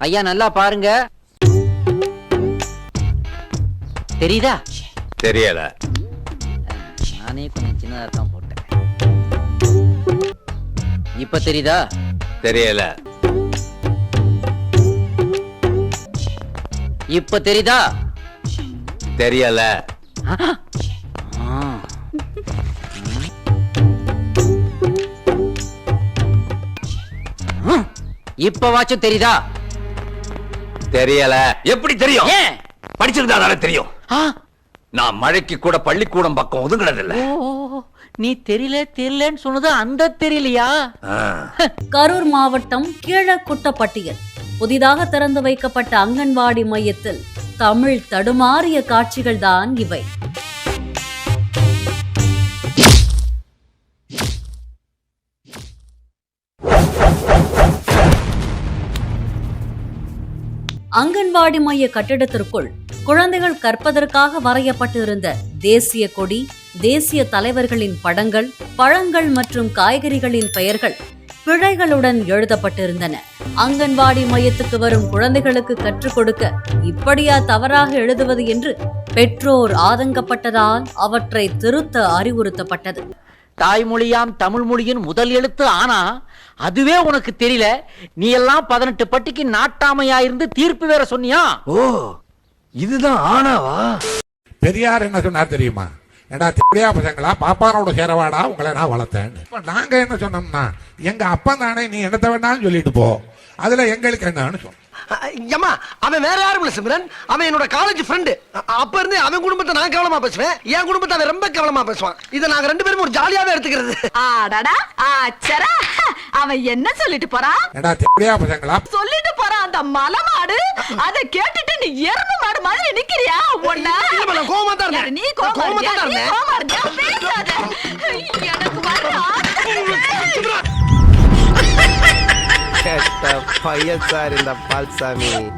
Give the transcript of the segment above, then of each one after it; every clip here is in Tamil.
ஐயா நல்லா பாருங்க. தெரியுதா? தெரியல. நானே கொஞ்சம் சின்னதா தான் போட்டேன். இப்ப தெரியுதா? தெரியல. இப்ப தெரியுதா? தெரியல. ஆ. ம். இப்பவாச்சும் தெரியுதா? தெரியல. எப்படி தெரியும்? படிச்சிருந்தா தெரியும். நான் மழைக்கு கூட பள்ளிக்கூடம் பக்கம் ஒதுங்கினது இல்ல. நீ தெரியல தெரியலன்னு சொன்னது அந்த தெரியலையா? கரூர் மாவட்டம் கீழக்குட்டப்பட்டியில் புதிதாக திறந்து வைக்கப்பட்ட அங்கன்வாடி மையத்தில் தமிழ் தடுமாறிய காட்சிகள் தான் இவை. அங்கன்வாடி மைய கட்டிடத்திற்குள் குழந்தைகள் கற்பதற்காக வரையப்பட்டிருந்த தேசிய கொடி தேசிய தலைவர்களின் படங்கள் பழங்கள் மற்றும் காய்கறிகளின் பெயர்கள் பிழைகளுடன் எழுதப்பட்டிருந்தன. அங்கன்வாடி மையத்துக்கு வரும் குழந்தைகளுக்கு கற்றுக் கொடுக்க இப்படியா தவறாக எழுதுவது என்று பெற்றோர் ஆதங்கப்பட்டதால் அவற்றை திருத்த அறிவுறுத்தப்பட்டது. தாய்மொழியாம் தமிழ் மொழியின் முதல் எழுத்து ஆனா அதுவே உனக்கு தெரியல. நீ எல்லாம் பதினெட்டு பட்டிக்கு நாட்டாமையா இருந்து தீர்ப்பு வேற சொன்னியா? ஓ இதுதான் ஆனாவா பெரியார் என்ன சொன்னார் தெரியுமா? ஏடா திப்படியா பசங்களா பாப்பானோட சேரவாடா உங்களை நான் வளர்த்தேன். இப்ப நாங்க என்ன சொன்னோம்னா எங்க அப்பன் தானே நீ என்னத்த வேணாலும் சொல்லிட்டு போ. அதுல எங்களுக்கு என்னன்னு சொன்னோம். ஏமா அவன் வேற யாரும் இல்ல சிம்ரன்? அவன் என்னோட காலேஜ் ஃப்ரெண்டு அப்ப இருந்து அவன் குடும்பத்தை நான் கவனமா பேசுவேன் என் குடும்பத்தை அவன் ரொம்ப கவனமா பேசுவான். இதை நாங்க ரெண்டு பேரும் ஒரு ஜாலியாவே எடுத்துக்கிறது. ஆடாடா ஆச்சரா. அவன் என்ன சொல்லிட்டு போறான்? சொல்லிட்டு போறான் அந்த மலமாடு அத கேட்டுட்டு நீ எருமை மாடு மாதிரி நிக்கிறியா? ஒண்ணா கோவமா தான் இருந்தேன். நீ இருந்தியா? தான் நீ இருந்தேன். எனக்கு வர. கெட்ட பையன் சார் இந்த பால்சாமி.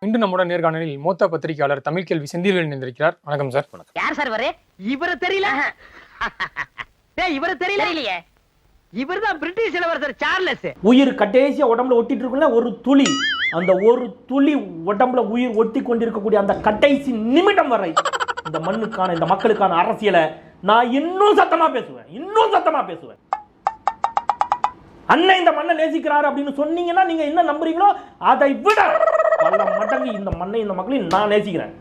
இன்று நம்முடன் நேர்காணலில் மூத்த பத்திரிகையாளர் தமிழ் கேள்வி செந்தில்வேல் இணைந்திருக்கிறார். வணக்கம் சார். யார் சார் இவரு? இவரை தெரியல. டேய் இவரை தெரியல. தெரியலையே. இவர்தான் பிரிட்டிஷ் இளவரசர் சார்லஸ். உயிர் கடைசியா உடம்புல ஒட்டிட்டு இருக்குல்ல ஒரு துளி. அந்த ஒரு துளி உடம்புல உயிர் ஒட்டி கொண்டிருக்கக்கூடிய அந்த கடைசி நிமிடம் வரை இந்த மண்ணுக்கான இந்த மக்களுக்கான அரசியலை நான் இன்னும் சத்தமா பேசுவேன். இன்னும் சத்தமா பேசுவேன். அண்ணன் இந்த மண்ணை நேசிக்கிறாரு அப்படின்னு சொன்னீங்கன்னா நீங்க என்ன நம்புறீங்களோ அதை விட பல மடங்கு இந்த மண்ணை இந்த மக்களையும் நான் நேசிக்கிறேன்.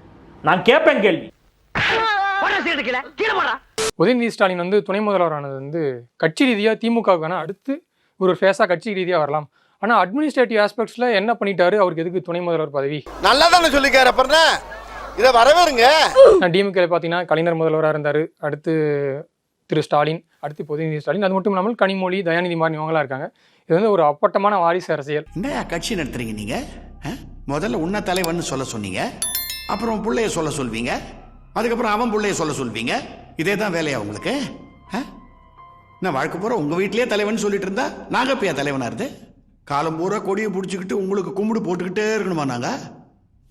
நான் கேட்பேன் கேள்வி. கீழே கீழே போடா உதயநிதி ஸ்டாலின் வந்து துணை முதல்வரானது வந்து கட்சி ரீதியாக திமுகவுக்கான அடுத்து ஒரு ஃபேஸாக கட்சி ரீதியாக வரலாம். ஆனால் அட்மினிஸ்ட்ரேட்டிவ் ஆஸ்பெக்ட்ஸில் என்ன பண்ணிட்டாரு? அவருக்கு எதுக்கு துணை முதல்வர் பதவி? நல்லா தானே சொல்லிக்காரு அப்புறம் இதை வரவேறுங்க. நான் டிஎம்கே பார்த்தீங்கன்னா கலைஞர் முதல்வராக இருந்தார். அடுத்து திரு ஸ்டாலின் அடுத்து இப்போ உதயநிதி ஸ்டாலின். அது மட்டும் இல்லாமல் கனிமொழி தயாநிதி மாறன் இவங்களாம் இருக்காங்க. இது வந்து ஒரு அப்பட்டமான வாரிசு அரசியல். என்னையா கட்சி நடத்துறீங்க நீங்க? ஆ? முதல்ல உன்ன தலைவன் சொல்ல சொன்னீங்க. அப்புறம் புள்ளைய சொல்ல சொல்வீங்க. அதுக்கப்புறம் அவன் புள்ளைய சொல்ல சொல்வீங்க. இதே தான் வேலையா உங்களுக்கு? ஆ? நான் வாழ்க்கை பூரா உங்க வீட்லயே தலைவன் சொல்லிட்டு இருந்தா நாங்க எப்பயா தலைவனா இருந்து? காலம் பூரா கொடியை பிடிச்சிக்கிட்டு உங்களுக்கு கும்பிடு போட்டுக்கிட்டே இருக்கணுமா நாங்க?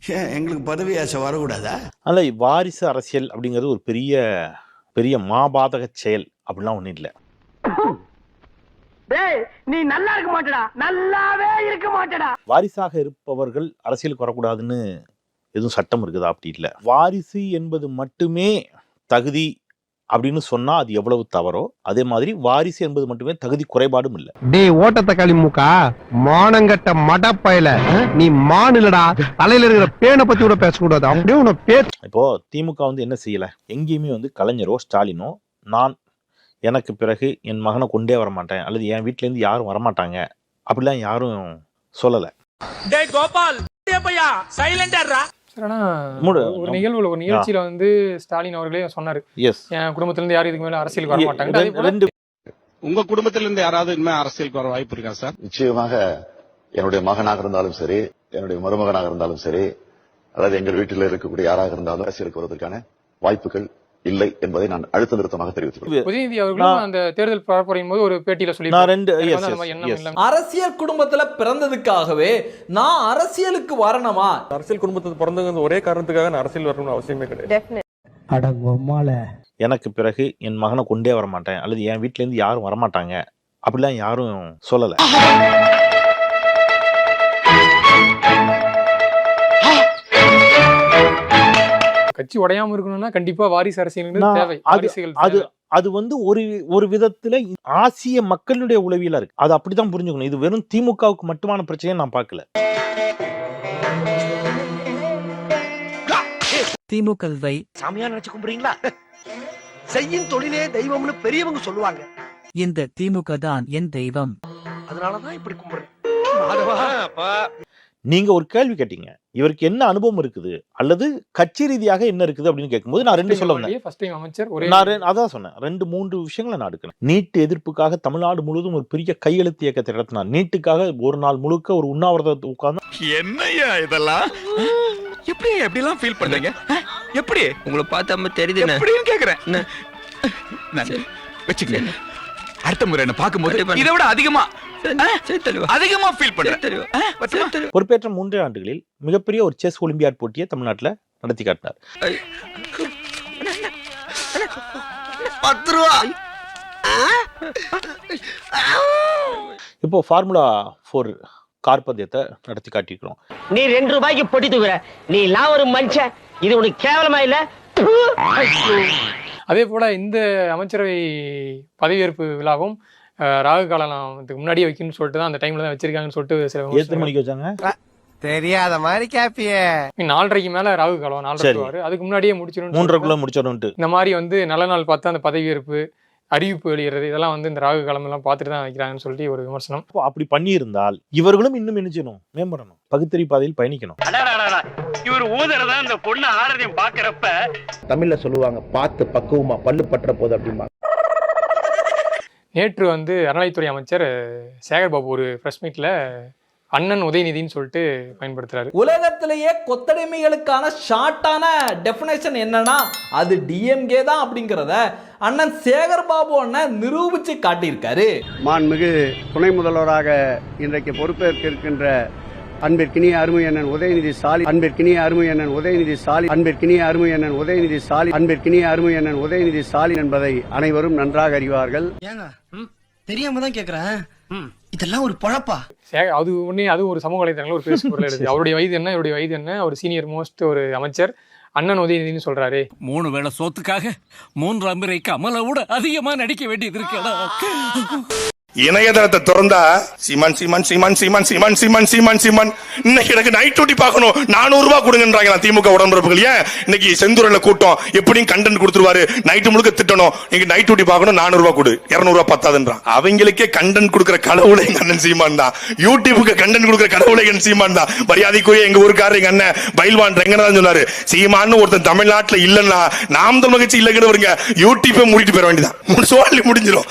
ஏன் எங்களுக்கு பதவி ஆசை வரக்கூடாதா? அல்ல வாரிசு அரசியல் அப்படிங்கிறது ஒரு பெரிய பெரிய மாபாதக செயல் அப்படிலாம் ஒன்றும் இல்லை. நீ நல்லா இருக்க மாட்டடா. நல்லாவே இருக்க மாட்டடா. வாரிசாக இருப்பவர்கள் அரசியலுக்கு வரக்கூடாதுன்னு எதுவும் சட்டம் இருக்குதா? அப்படி இல்லை. வாரிசு என்பது மட்டுமே தகுதி அப்படின்னு சொன்னா அது எவ்வளவு தவறோ அதே மாதிரி வாரிசு என்பது மட்டுமே தகுதி குறைபாடும் இல்லை. டேய் ஓட்ட தக்காளி மூக்கா? மானங்கட்ட மடப்பயல நீ மானுலடா தலையில இருக்கிற பேனை பத்தி கூட பேசக்கூடாது. அப்படியே உன பேர் இப்போ திமுக வந்து என்ன செய்யல? எங்கேயுமே வந்து கலைஞரோ ஸ்டாலினோ நான் எனக்கு பிறகு என் மகனை கொண்டே வர மாட்டேன் அல்லது என் வீட்ல இருந்து யாரும் வரமாட்டாங்க. அப்படிலாம் யாரும் சொல்லலை. சார் ஆனால் மூடு. ஒரு நிகழ்வுல ஒரு நிகழ்ச்சியில் வந்து ஸ்டாலின் அவர்களே சொன்னார். எஸ் என் குடும்பத்திலேருந்து யாரும் இதுக்கு மேலே அரசியலுக்கு வர மாட்டாங்க. ரெண்டு உங்க குடும்பத்துல இருந்து யாராவது இனிமே அரசியலுக்கு வர வாய்ப்பு இருக்கா சார்? நிச்சயமாக என்னுடைய மகனாக இருந்தாலும் சரி என்னுடைய மருமகனாக இருந்தாலும் சரி அதாவது எங்கள் வீட்டில் இருக்கக்கூடிய யாராக இருந்தாலும் அரசியலுக்கு வருவதற்கான வாய்ப்புகள் இல்லை என்பதை நான் அழுத்த நிறுத்தமாக தெரிவித்துள்ளேன் அந்த தேர்தல் பரப்புரையின் போது ஒரு பேட்டியில சொல்லி அரசியல் குடும்பத்துல பிறந்ததுக்காகவே நான் அரசியலுக்கு வரணுமா? அரசியல் குடும்பத்துக்கு பிறந்தவங்க ஒரே காரணத்துக்காக நான் அரசியல் வரணும்னு அவசியமே கிடையாது. எனக்கு பிறகு என் மகனை கொண்டே வர மாட்டேன் அல்லது என் வீட்ல இருந்து யாரும் வரமாட்டாங்க. அப்படிலாம் யாரும் சொல்லலை. கட்சி உடையாம இருக்கணும்னா கண்டிப்பா வாரிசு அரசியல் தேவை. அது. அது வந்து ஒரு ஒரு விதத்துல ஆசிய மக்களுடைய உளவியலா இருக்கு. அது அப்படிதான் புரிஞ்சுக்கணும். இது வெறும் திமுகவுக்கு மட்டுமான பிரச்சனையை நான் பார்க்கல. திமுகவை சாமியா நினைச்சு கும்பிடுறீங்களா செய்யும் தொழிலே தெய்வம்னு பெரியவங்க சொல்லுவாங்க. இந்த திமுக தான் என் தெய்வம். அதனாலதான் இப்படி கும்பிடுறேன் நீங்க ஒரு கேள்வி கேட்டீங்க. இவருக்கு என்ன அனுபவம் இருக்குது? அல்லது கட்சி ரீதியாக என்ன இருக்குது அப்படின்னு கேட்கும்போது நான் ரெண்டு சொல்ல வந்தேன். ஃபர்ஸ்ட் டைம் அமைச்சர் ஒரே நான் அதான் சொன்னேன். ரெண்டு மூன்று விஷயங்களை நான் எடுக்கிறேன். நீட் எதிர்ப்புக்காக தமிழ்நாடு முழுவதும் ஒரு பெரிய கையெழுத்து இயக்கத்தை நடத்தினார். நீட்டுக்காக ஒரு நாள் முழுக்க ஒரு உண்ணாவிரதத்தை உட்கார்ந்து என்னையா இதெல்லாம்? எப்படி எப்படி எல்லாம் ஃபீல் பண்றீங்க எப்படி? உங்களை பார்த்தா தெரியுது எப்படின்னு கேக்குறேன். நான் வச்சுக்கங்க. அடுத்த முறை என்ன பார்க்கும்போது இதை விட அதிகமா அதிகமா ஃபீல் பண்றேன்? பொறுப்பேற்ற மூன்றே ஆண்டுகளில் மிகப்பெரிய ஒரு செஸ் ஒலிம்பியாட் போட்டியை தமிழ்நாட்டுல நடத்தி காட்டினார். பத்து ரூபா இப்போ ஃபார்முலா ஃபோர் கார் பந்தயத்தை நடத்தி காட்டியிருக்கிறோம். நீ ரெண்டு ரூபாய்க்கு பொட்டி தூக்குற. நீ எல்லாம் ஒரு மனுஷன். இது உனக்கு கேவலமா இல்ல? அதே போல இந்த அமைச்சரவை பதவியேற்பு விழாவும் ராகு காலத்துக்கு முன்னாடியே வைக்கணும்னு சொல்லிட்டு தான் அந்த டைம்ல தான் வச்சிருக்காங்கன்னு சொல்லிட்டு சில எத்தனை. மணிக்கு வச்சாங்க? தெரியாத மாதிரி கேப்பியே. நாலரைக்கு மேல ராகு காலம் நாலரை அதுக்கு முன்னாடியே முடிச்சிடும் மூன்றரைக்குள்ள முடிச்சிடணும்ட்டு இந்த மாதிரி வந்து நல்ல நாள் பார்த்து அந்த பதவியேற்பு அறிவிப்பு வெளியிடுறது இதெல்லாம் வந்து இந்த ராகு காலம் எல்லாம் பார்த்துட்டு தான் வைக்கிறாங்கன்னு சொல்லிட்டு ஒரு விமர்சனம். அப்போ அப்படி பண்ணியிருந்தால் இவர்களும் இன்னும் என்ன செய்யணும்? மேம்படணும். பகுத்தறி பாதையில் பயணிக்கணும். இவர் ஊதுறதா அந்த பொண்ணு ஆரதியம் பாக்குறப்ப தமிழ்ல சொல்லுவாங்க பார்த்து பக்குவமா பல்லு பற்ற போது அப்படிமா நேற்று வந்து அறநிலைத்துறை அமைச்சர் சேகர் பாபு ஒரு ப்ரெஸ் மீட்ல அண்ணன் உதயநிதின்னு சொல்லிட்டு பயன்படுத்துறாரு. உலகத்திலேயே கொத்தடிமைகளுக்கான ஷார்ட்டான டெஃபினேஷன் என்னன்னா அது டிஎம்கே தான் அப்படிங்கிறத அண்ணன் சேகர் பாபு அண்ணன் நிரூபிச்சு காட்டியிருக்காரு. மாண்புமிகு துணை முதல்வராக இன்றைக்கு பொறுப்பேற்க இருக்கின்ற அன்பிற்கினிய அருமை அண்ணன் உதயநிதி ஸ்டாலின் அன்பிற்கினிய அருமை அண்ணன் உதயநிதி ஸ்டாலின் அன்பிற்கினிய அருமை அண்ணன் உதயநிதி ஸ்டாலின் அன்பிற்கினிய அருமை அண்ணன் உதயநிதி ஸ்டாலின் என்பதை அனைவரும் நன்றாக அறிவார்கள். ஏங்க தெரியாம தான் கேக்குறேன். இதெல்லாம் ஒரு பழப்பா? அது ஒன்னே அது ஒரு சமூக வலைதளங்கள் ஒரு பேசு பொருள் எடுத்து அவருடைய வயது என்ன? இவருடைய வயது என்ன? ஒரு சீனியர் மோஸ்ட் ஒரு அமைச்சர். அண்ணன் உதயநிதினு சொல்றாரு. மூணு வேளை சோத்துக்காக மூன்றாம் முறை கமலை விட அதிகமா நடிக்க வேண்டியது இருக்கடா இணையதளத்தை திறந்தா சிமன் சிமன் சிமன் சீமான் சிமன் சிமன் சிமன் சிமன். இன்னைக்கு எனக்கு நைட் டியூட்டி பார்க்கணும். நானூறு ரூபாய் கொடுங்கன்றாங்க திமுக உடம்புறப்புகள் ஏன்? இன்னைக்கு செந்தூரில் கூட்டம். எப்படியும் கண்டென்ட் கொடுத்துருவாரு. நைட்டு முழுக்க திட்டணும். நீங்க நைட் டியூட்டி பார்க்கணும். நானூறு ரூபாய் கொடு. இருநூறு ரூபாய் பத்தாதுன்றான் அவங்களுக்கே கண்டென்ட் கொடுக்குற கடவுளை எங்க அண்ணன் சீமான் தான். யூடியூபுக்கு கண்டென்ட் கொடுக்குற கடவுளை எங்க சீமான் தான். மரியாதைக்குரிய எங்க ஊருக்காரர் எங்க அண்ணன் பயில்வான் ரெங்கநாதன் சொன்னாரு. சீமான்னு ஒருத்தன் தமிழ்நாட்டுல இல்லைன்னா நாம் தமிழ் கட்சி இல்லைங்கிறவருங்க யூடியூப்பை மூடிட்டு போயிட வேண்டியதான் சொல்லி முடிஞ்சிடும்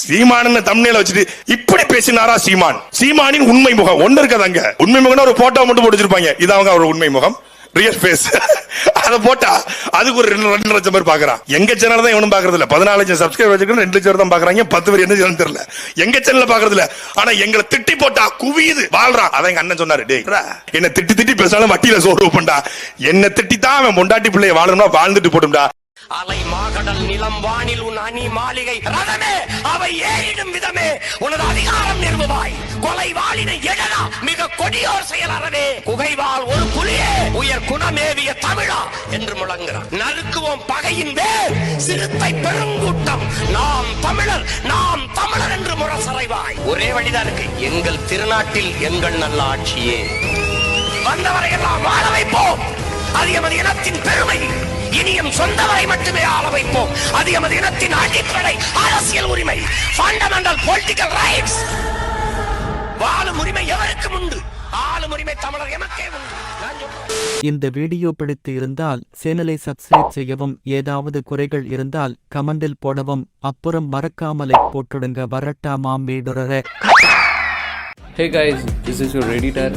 சீமான் தமிழ்ல வச்சுட்டு இப்படி பேசினாரா சீமான்? சீமானின் உண்மை முகம். ஒன்னு இருக்காதாங்க உண்மை முகம் ஒரு போட்டோ மட்டும் போட்டு இது அவங்க அவர் உண்மை முகம். ரியல் ஃபேஸ் அத போட்டா அதுக்கு ஒரு ரெண்டு ரெண்டு லட்சம் பேர் பாக்குறான். எங்க சேனல் தான் இவனும் பாக்குறது இல்ல பதினாலு லட்சம் சப்ஸ்கிரைபர் வச்சிருக்கோம் ரெண்டு லட்சம் தான் பாக்குறாங்க. பத்து பேர் என்ன சேனல் தெரியல. எங்க சேனல்ல பாக்குறது இல்ல ஆனா எங்களை திட்டி போட்டா குவியுது. வாழ்றான் அதான் எங்க அண்ணன் சொன்னாரு. டேய் என்ன திட்டி திட்டி பேசினாலும் வட்டியில சோறு பண்ணா என்ன திட்டி தான் அவன் பொண்டாட்டி பிள்ளைய வாழணும்னா வாழ்ந்துட்டு போட்டும்டா. அலை மாகடல் நிலம் வானில் உன் அணி மாளிகை. ரதமே அவை ஏறிடும் விதமே. உனது அதிகாரம் நிறுவாய் கொலை வாளினை எழலா. மிக கொடியோர் செயல் குகைவால் ஒரு புலியே உயர் குணமேவிய தமிழா என்று முழங்குகிறார் நறுக்குவோம் பகையின் வேர் சிறுத்தை பெருங்கூட்டம். நாம் தமிழர் நாம் தமிழர் என்று முரசறைவாய். ஒரே வழிதான் இருக்கு. எங்கள் திருநாட்டில் எங்கள் நல்ல ஆட்சியே வந்தவரை எல்லாம் வாழ வைப்போம். அது எமது இனத்தின் பெருமை. இனியும் சொந்தவரை மட்டுமே ஆள வைப்போம். அது எமது இனத்தின் அடிப்படை அரசியல் உரிமை. ஃபண்டமெண்டல் பொலிட்டிக்கல் ரைட்ஸ் வாழும் உரிமை எவருக்கும் உண்டு? ஆளும் உரிமை தமிழர் எமக்கே உண்டு. இந்த வீடியோ பிடித்து இருந்தால் சேனலை சப்ஸ்கிரைப் செய்யவும் ஏதாவது குறைகள் இருந்தால் கமெண்டில் போடவும் அப்புறம் மறக்காமலை போட்டுடுங்க. வரட்டாமாம் வீடுறே hey guys this is your editor